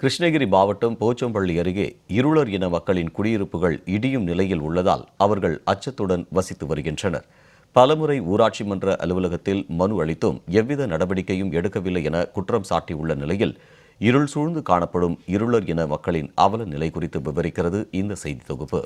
கிருஷ்ணகிரி மாவட்டம் போச்சம்பள்ளி அருகே இருளர் இன மக்களின் குடியிருப்புகள் இடியும் நிலையில் உள்ளதால் அவர்கள் அச்சத்துடன் வசித்து வருகின்றனர். பலமுறை ஊராட்சி மன்ற அலுவலகத்தில் மனு அளித்தும் எவ்வித நடவடிக்கையும் எடுக்கவில்லை என குற்றம் சாட்டியுள்ள நிலையில் இருள் சூழ்ந்து காணப்படும் இருளர் இன மக்களின் அவல நிலை குறித்து விவரிக்கிறது இந்த செய்தி தொகுப்பு.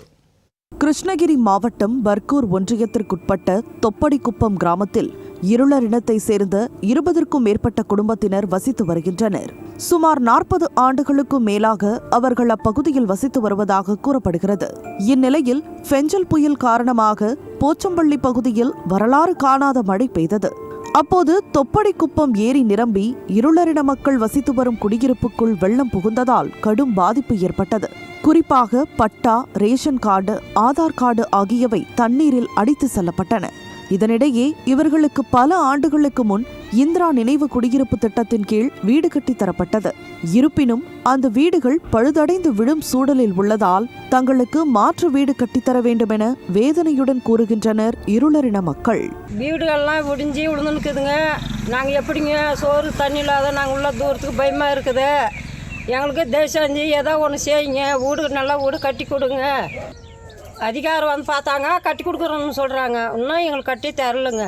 கிருஷ்ணகிரி மாவட்டம் பர்கூர் ஒன்றியத்திற்குட்பட்ட தொப்படிக்குப்பம் கிராமத்தில் இருளர் இனத்தை சேர்ந்த இருபதற்கும் மேற்பட்ட குடும்பத்தினர் வசித்து வருகின்றனர். சுமார் நாற்பது ஆண்டுகளுக்கும் மேலாக அவர்கள் அப்பகுதியில் வசித்து வருவதாக கூறப்படுகிறது. இந்நிலையில் ஃபெஞ்சல் புயல் காரணமாக போச்சம்பள்ளி பகுதியில் வரலாறு காணாத மழை பெய்தது. அப்போது தொப்படிக்குப்பம் ஏரி நிரம்பி இருளரின மக்கள் வசித்து வரும் குடியிருப்புக்குள் வெள்ளம் புகுந்ததால் கடும் பாதிப்பு ஏற்பட்டது. குறிப்பாக பட்டா ரேஷன் கார்டு ஆதார் கார்டு ஆகியவை தண்ணீரில் அடித்து செல்லப்பட்டன. இதனிடையே இவர்களுக்கு பல ஆண்டுகளுக்கு முன் இந்திரா நினைவு குடியிருப்பு திட்டத்தின் கீழ் வீடு கட்டித்தரப்பட்டது இருப்பினும் அந்த வீடுகள் பழுதடைந்து விழும் சூழலில் உள்ளதால் தங்களுக்கு மாற்று வீடு கட்டித்தர வேண்டுமென வேதனையுடன் கூறுகின்றனர் இருளரின மக்கள். வீடுகள்லாம் விடிஞ்சு விழுந்துருக்குதுங்க நாங்கள் எப்படிங்க சோறு தண்ணி இல்லாத நாங்கள் உள்ள தூரத்துக்கு பயமாக இருக்குது? எங்களுக்கு தேசாஞ்சி ஏதோ ஒன்று செய்யுங்க. வீடு நல்லா வீடு கட்டி கொடுங்க. அதிகாரம் வந்து பார்த்தாங்க கட்டி கொடுக்குறோம்னு சொல்கிறாங்க இன்னும் எங்களுக்கு கட்டி தரலங்க.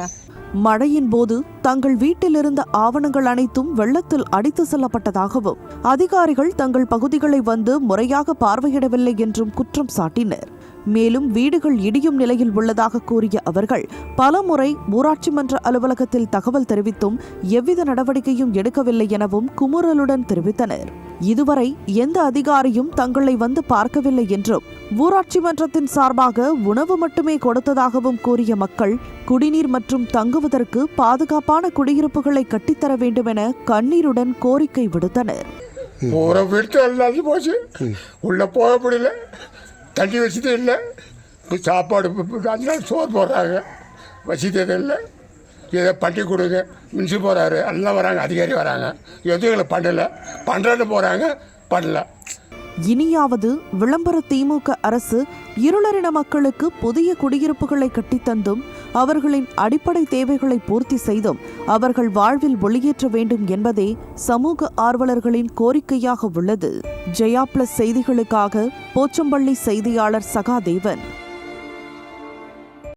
மழையின் போது தங்கள் வீட்டில் இருந்த ஆவணங்கள் அனைத்தும் வெள்ளத்தில் அடித்து செல்லப்பட்டதாகவும் அதிகாரிகள் தங்கள் பகுதிகளை வந்து முறையாக பார்வையிடவில்லை என்றும் குற்றம் சாட்டினர். மேலும் வீடுகள் இடியும் நிலையில் உள்ளதாக கூறிய அவர்கள் பலமுறை ஊராட்சி மன்ற அலுவலகத்தில் தகவல் தெரிவித்தும் எவ்வித நடவடிக்கையும் எடுக்கவில்லை எனவும் குமுறலுடன் தெரிவித்தனர். இதுவரை எந்த அதிகாரியும் தங்களை வந்து பார்க்கவில்லை என்றும் ஊராட்சி மன்றத்தின் சார்பாக உணவு மட்டுமே கொடுத்ததாகவும் கூறிய மக்கள் குடிநீர் மற்றும் தங்குவதற்கு பாதுகாப்பான குடியிருப்புகளை கட்டித்தர வேண்டும் என கண்ணீருடன் கோரிக்கை விடுத்தனர். பூரா வீட்டு எல்லாத்தையும் போச்சு. உள்ளே போக முடியல. தண்ணி வசதி இல்லை. சாப்பாடு அதனால சோறு போடுறாங்க. வசதி எதுவும் இல்லை. ஏதோ பட்டி கொடுங்க மின்சு போகிறாரு எல்லாம் வராங்க அதிகாரி வராங்க. எதுவும் எங்களை பண்ணலை. பண்ணுறேன்னு போகிறாங்க பண்ணல. இனியாவது விளம்பர திமுக அரசு இருளரின மக்களுக்கு புதிய குடியிருப்புகளை கட்டித்தந்தும் அவர்களின் அடிப்படை தேவைகளை பூர்த்தி செய்தும் அவர்கள் வாழ்வில் ஒளியேற்ற வேண்டும் என்பதே சமூக ஆர்வலர்களின் கோரிக்கையாக உள்ளது. ஜெயா பிளஸ் செய்திகளுக்காக போச்சம்பள்ளி செய்தியாளர் சகாதேவன்.